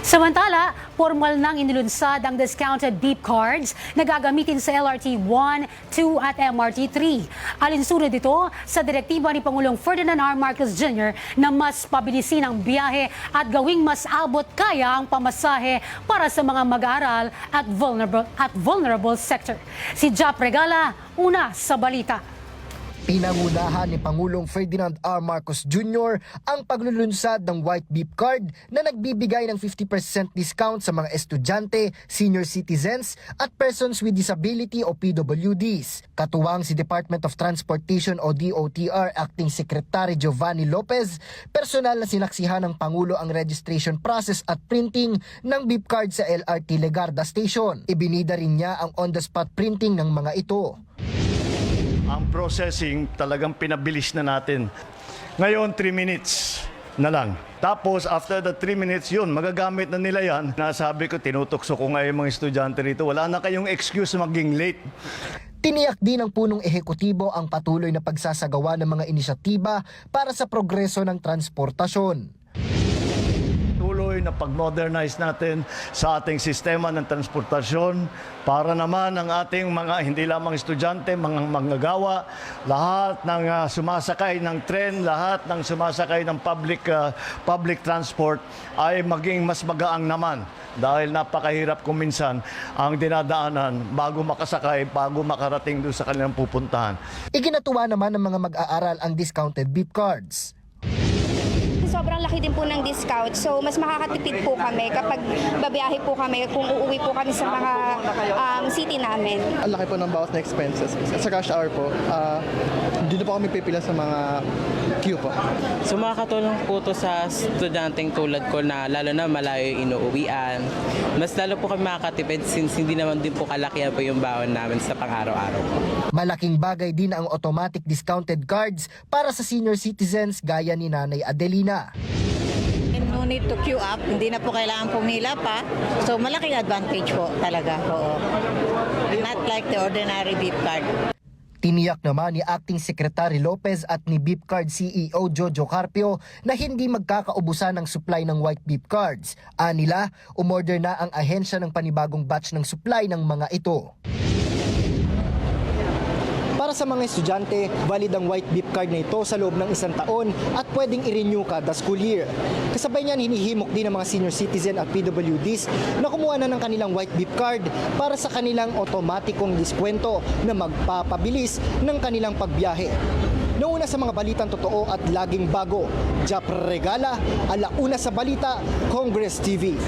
Samantala, formal nang inilunsad ang discounted beep cards na gagamitin sa LRT 1, 2 at MRT 3. Alinsunod ito sa direktiba ni Pangulong Ferdinand R. Marcos Jr. na mas pabilisin ang biyahe at gawing mas abot kaya ang pamasahe para sa mga mag-aaral at vulnerable, at vulnerable sector. Si Jap Regala, una sa balita. Pinangunahan ni Pangulong Ferdinand R. Marcos Jr. ang paglulunsad ng White Beep Card na nagbibigay ng 50% discount sa mga estudyante, senior citizens at persons with disability o PWDs. Katuwang si Department of Transportation o DOTR Acting Secretary Giovanni Lopez, personal na sinaksihan ng Pangulo ang registration process at printing ng beep card sa LRT Legarda Station. Ibinida rin niya ang on-the-spot printing ng mga ito. Ang processing talagang pinabilis na natin. Ngayon, 3 minutes na lang. Tapos, after the 3 minutes, yun, magagamit na nila yan. Nasabi ko, tinutokso ko nga yung mga estudyante rito. Wala na kayong excuse maging late. Tiniyak din ng punong ehekutibo ang patuloy na pagsasagawa ng mga inisyatiba para sa progreso ng transportasyon. Tuloy na pag-modernize natin sa ating sistema ng transportasyon para naman ang ating mga hindi lamang estudyante, mga manggagawa, lahat ng ah, sumasakay ng tren, lahat ng sumasakay ng public ah, public transport ay maging mas magaang naman dahil napakahirap kung minsan ang dinadaanan bago makasakay, bago makarating doon sa kanilang pupuntahan. Iginatuwa naman ng mga mag-aaral ang discounted beep cards. Laki din po ng discount. So, mas makakatipid po kami kapag babiyahe po kami kung uuwi po kami sa mga um, city namin. Ang laki po ng bawas na expenses. Sa rush hour po, ah, hindi na po kami pipila sa mga queue po. So makakatulong po to sa estudyanteng tulad ko na lalo na malayo yung inuuwian. Mas lalo po kami makakatipid since hindi naman din po kalakihan po yung baon namin sa pang-araw-araw po. Malaking bagay din ang automatic discounted cards para sa senior citizens gaya ni Nanay Adelina. Need to queue up, hindi na po kailangan pumila pa. So malaking advantage po talaga. Oo. Not like the ordinary beep card. Tiniyak naman ni Acting Secretary Lopez at ni Beep Card CEO Jojo Carpio na hindi magkakaubusan ng supply ng white beep cards. Anila, umorder na ang ahensya ng panibagong batch ng supply ng mga ito. Para sa mga estudyante, valid ang white beep card na ito sa loob ng isang taon at pwedeng i-renew kada school year. Kasabay niyan, hinihimok din ng mga senior citizen at PWDs na kumuha na ng kanilang white beep card para sa kanilang otomatikong diskwento na magpapabilis ng kanilang pagbiyahe. Noong una sa mga balitang totoo at laging bago, Jap Regala, alauna sa balita, Congress TV.